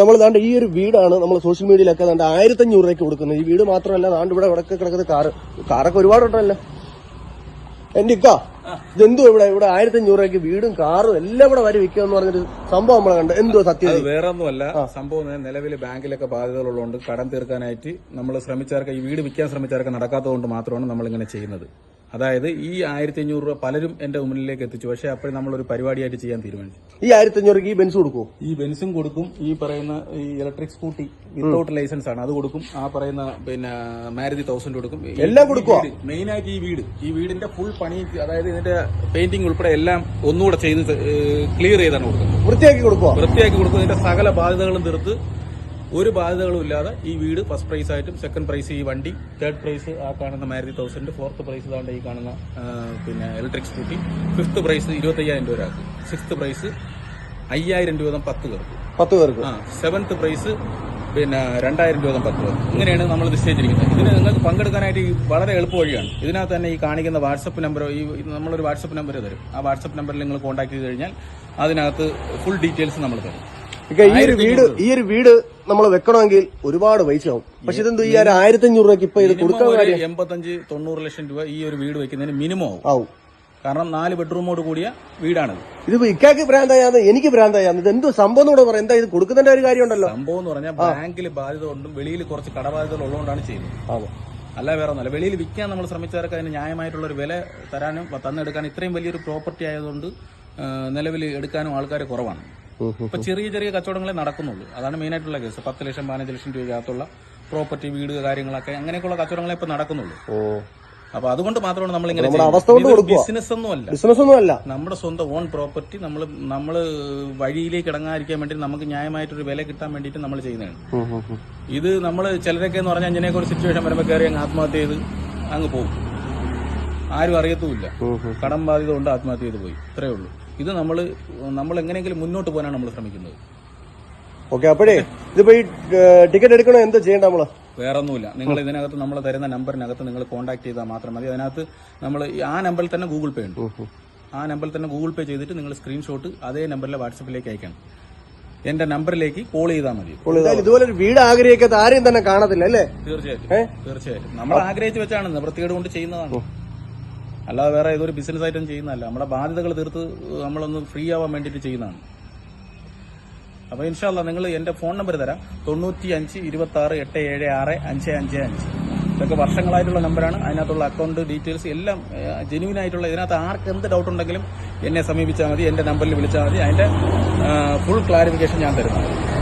നമ്മൾ ദാണ്ട് ഈ ഒരു വീടാണ് നമ്മൾ സോഷ്യൽ മീഡിയയിലൊക്കെ ദാണ്ട് ആയിരത്തി അഞ്ഞൂറ് രൂപയ്ക്ക് കൊടുക്കുന്നത്. ഈ വീട് മാത്രമല്ല ദാണ്ട് ഇവിടെ ഇവിടെ കിടക്കുന്ന കാറ് കാറൊക്കെ ഒരുപാടുണ്ടല്ലോ എന്റെ ഇക്ക ഇതെന്തോ ഇവിടെ? ഇവിടെ ആയിരത്തി അഞ്ഞൂറ് രൂപയ്ക്ക് വീടും കാറും എല്ലാം ഇവിടെ വരെ വിൽക്കുക എന്ന് പറഞ്ഞൊരു സംഭവം നമ്മളെ കണ്ട്. എന്തോ സത്യം വേറെ ഒന്നുമല്ല സംഭവം നിലവിൽ ബാങ്കിലൊക്കെ ബാധ്യതകളുള്ളതുകൊണ്ട് കടം തീർക്കാനായിട്ട് നമ്മൾ ശ്രമിച്ചവർക്ക് ഈ വീട് വിൽക്കാൻ ശ്രമിച്ചവർക്ക് നടക്കാത്തതുകൊണ്ട് മാത്രമാണ് നമ്മൾ ഇങ്ങനെ ചെയ്യുന്നത്. അതായത് ഈ ആയിരത്തി അഞ്ഞൂറ് രൂപ പലരും എന്റെ മുന്നിലേക്ക് എത്തിച്ചു. പക്ഷേ അപ്പോഴും ഒരു പരിപാടിയായിട്ട് ചെയ്യാൻ തീരുമാനിച്ചു. ഈ ആയിരത്തി അഞ്ഞൂറ് ഈ ബെൻസ് കൊടുക്കും ഈ ബെൻസും കൊടുക്കും. ഈ പറയുന്ന ഈ ഇലക്ട്രിക് സ്കൂട്ടി വിത്തൗട്ട് ലൈസൻസ് ആണ്. അത് കൊടുക്കും. ആ പറയുന്ന പിന്നെ മാരുതി തൗസൻഡ് കൊടുക്കും. എല്ലാം കൊടുക്കും മെയിൻ ആയിട്ട് ഈ വീട്. ഈ വീടിന്റെ ഫുൾ പണി അതായത് ഇതിന്റെ പെയിന്റിംഗ് ഉൾപ്പെടെ എല്ലാം ഒന്നുകൂടെ ചെയ്ത് ക്ലിയർ ചെയ്താണ് കൊടുക്കുന്നത്. വൃത്തിയാക്കി കൊടുക്കുമോ വൃത്തിയാക്കി കൊടുക്കും. ഇതിന്റെ സകല ബാധ്യതകളും തീർത്ത് ഒരു ബാധ്യതകളും ഇല്ലാതെ ഈ വീട് ഫസ്റ്റ് പ്രൈസ് ആയിട്ടും സെക്കൻഡ് പ്രൈസ് ഈ വണ്ടി തേർഡ് പ്രൈസ് ആ കാണുന്ന മാരുതി തൗസൻഡ് ഫോർത്ത് പ്രൈസ് ഇതാണ്ട് ഈ കാണുന്ന പിന്നെ ഇലക്ട്രിക് സ്കൂട്ടി ഫിഫ്ത്ത് പ്രൈസ് ഇരുപത്തയ്യായിരം രൂപ ഒരാൾക്ക്. സിക്സ്ത് പ്രൈസ് അയ്യായിരം രൂപ പത്ത് പേർക്ക്. പത്ത് പേർക്ക്? ആ സെവൻത്ത് പ്രൈസ് പിന്നെ രണ്ടായിരം രൂപ പത്ത് പേർക്ക്. ഇങ്ങനെയാണ് നമ്മൾ നിശ്ചയിച്ചിരിക്കുന്നത്. ഇതിന് നിങ്ങൾക്ക് പങ്കെടുക്കാനായിട്ട് വളരെ എളുപ്പ വഴിയാണ്. ഇതിനകത്ത് തന്നെ ഈ കാണിക്കുന്ന വാട്സപ്പ് നമ്പറോ ഈ നമ്മളൊരു വാട്സപ്പ് നമ്പർ തരും. ആ വാട്സപ്പ് നമ്പറിൽ നിങ്ങൾ കോൺടാക്ട് ചെയ്ത് കഴിഞ്ഞാൽ അതിനകത്ത് ഫുൾ ഡീറ്റെയിൽസ് നമ്മൾ തരും. ഈ ഒരു വീട് ഈ ഒരു വീട് നമ്മൾ വെക്കണമെങ്കിൽ ഒരുപാട് പൈസ ആവും പക്ഷെ ഇതെന്തോ ഈ ഒരു ആയിരത്തി അഞ്ഞൂറ് രൂപയ്ക്ക് ഇപ്പൊ ഇത് കൊടുക്കാൻ കാര്യം? എൺപത്തഞ്ച് തൊണ്ണൂറ് ലക്ഷം രൂപ ഈ ഒരു വീട് വെക്കുന്നതിന് മിനിമം ആവും. കാരണം നാല് ബെഡ്റൂമോട് കൂടിയ വീടാണ് ഇത് ഇക്കാക്ക് ഭ്രാന്തായാന്ന് എനിക്ക് ഭ്രാന്തായാന്ന്. ഇത് എന്തോ സംഭവം കൂടെ പറയാം? എന്താ ഇത് കൊടുക്കുന്നതിന്റെ ഒരു കാര്യം ഉണ്ടല്ലോ സംഭവം എന്ന് പറഞ്ഞാൽ ബാങ്കിൽ ബാധ്യത കൊണ്ടും വെളിയിൽ കുറച്ച് കടബാധ്യതകൾ ഉള്ളതുകൊണ്ടാണ് ചെയ്യുന്നത്. അല്ല വേറെ ഒന്നല്ല വെളിയിൽ വിൽക്കാൻ നമ്മൾ ശ്രമിച്ചവർക്ക് അതിന് ന്യായമായിട്ടുള്ള ഒരു വില തരാനും തന്നെടുക്കാനും ഇത്രയും വലിയൊരു പ്രോപ്പർട്ടി ആയതുകൊണ്ട് നിലവിൽ എടുക്കാനും ആൾക്കാർ കുറവാണ്. ഇപ്പൊ ചെറിയ ചെറിയ കച്ചവടങ്ങളെ നടക്കുന്നുള്ളൂ. അതാണ് മെയിൻ ആയിട്ടുള്ള കേസ് പത്ത് ലക്ഷം പതിനഞ്ച് ലക്ഷം രൂപയ്ക്കകത്തുള്ള പ്രോപ്പർട്ടി വീട് കാര്യങ്ങളൊക്കെ അങ്ങനെയൊക്കെയുള്ള കച്ചവടങ്ങളെ ഇപ്പൊ നടക്കുന്നുള്ളൂ. അപ്പൊ അതുകൊണ്ട് മാത്രമാണ് നമ്മൾ ഇങ്ങനെ. ബിസിനസ് ഒന്നുമല്ല ബിസിനസ് ഒന്നും അല്ല നമ്മുടെ സ്വന്തം ഓൺ പ്രോപ്പർട്ടി നമ്മൾ നമ്മൾ വഴിയിലേക്ക് ഇടങ്ങാതിരിക്കാൻ വേണ്ടി നമുക്ക് ന്യായമായിട്ടൊരു വില കിട്ടാൻ വേണ്ടിയിട്ട് നമ്മൾ ചെയ്യുന്നതാണ്. ഇത് നമ്മൾ ചിലരൊക്കെ എന്ന് പറഞ്ഞാൽ ഇങ്ങനെയൊക്കെ ഒരു സിറ്റുവേഷൻ വരുമ്പോൾ കയറി അങ്ങ് ആത്മഹത്യ ചെയ്ത് അങ്ങ് പോകും. ആരും അറിയത്തുമില്ല. കടം ബാധ്യത കൊണ്ട് ആത്മഹത്യ ചെയ്ത് പോയി. ഇത്രയേ ഉള്ളൂ. ഇത് നമ്മൾ നമ്മൾ എങ്ങനെയെങ്കിലും മുന്നോട്ട് പോകാനാണ് നമ്മൾ ശ്രമിക്കുന്നത്. ഓക്കെ അപ്പോഴേ ഇതിപ്പോ ഈ ടിക്കറ്റ് എടുക്കണോ? എന്താ ചെയ്യേണ്ട നമ്മൾ? വേറെ ഒന്നുമില്ല നിങ്ങൾ ഇതിനകത്ത് നമ്മൾ തരുന്ന നമ്പറിനകത്ത് നിങ്ങൾ കോൺടാക്ട് ചെയ്താൽ മാത്രം മതി. അതിനകത്ത് നമ്മൾ ആ നമ്പറിൽ തന്നെ ഗൂഗിൾ പേ ഉണ്ട്. ആ നമ്പറിൽ തന്നെ ഗൂഗിൾ പേ ചെയ്തിട്ട് നിങ്ങൾ സ്ക്രീൻഷോട്ട് അതേ നമ്പറിലെ വാട്സപ്പിലേക്ക് അയക്കണം. എന്റെ നമ്പറിലേക്ക് കോൾ ചെയ്താൽ മതി. ഇതുപോലെ ഒരു വീട് ആഗ്രഹിക്കാത്ത ആരെയും തന്നെ കാണത്തില്ല അല്ലേ? തീർച്ചയായിട്ടും? തീർച്ചയായിട്ടും. നമ്മൾ ആഗ്രഹിച്ചു വെച്ചാണ് വൃത്തികേട് കൊണ്ട് ചെയ്യുന്നതാണ്. അല്ലാതെ വേറെ ഏതൊരു ബിസിനസ് ആയിട്ടും ചെയ്യുന്നതല്ല. നമ്മുടെ ബാധ്യതകൾ തീർത്ത് നമ്മളൊന്ന് ഫ്രീ ആവാൻ വേണ്ടിയിട്ട് ചെയ്യുന്നതാണ്. അപ്പൊ ഇൻഷാല്ല നിങ്ങൾ എന്റെ ഫോൺ നമ്പർ തരാം. തൊണ്ണൂറ്റി അഞ്ച് ഇരുപത്തി ആറ് എട്ട് ഏഴ് ആറ് അഞ്ച് അഞ്ച് അഞ്ച്. ഇതൊക്കെ വർഷങ്ങളായിട്ടുള്ള നമ്പറാണ് അതിനകത്തുള്ള അക്കൗണ്ട് ഡീറ്റെയിൽസ് എല്ലാം ജെന്യൂൻ ആയിട്ടുള്ള ഇതിനകത്ത് ആർക്ക് എന്ത് ഡൗട്ട് ഉണ്ടെങ്കിലും എന്നെ സമീപിച്ചാൽ മതി എന്റെ നമ്പറിൽ വിളിച്ചാൽ മതി. അതിന്റെ ഫുൾ ക്ലാരിഫിക്കേഷൻ ഞാൻ തരുന്നതാണ്.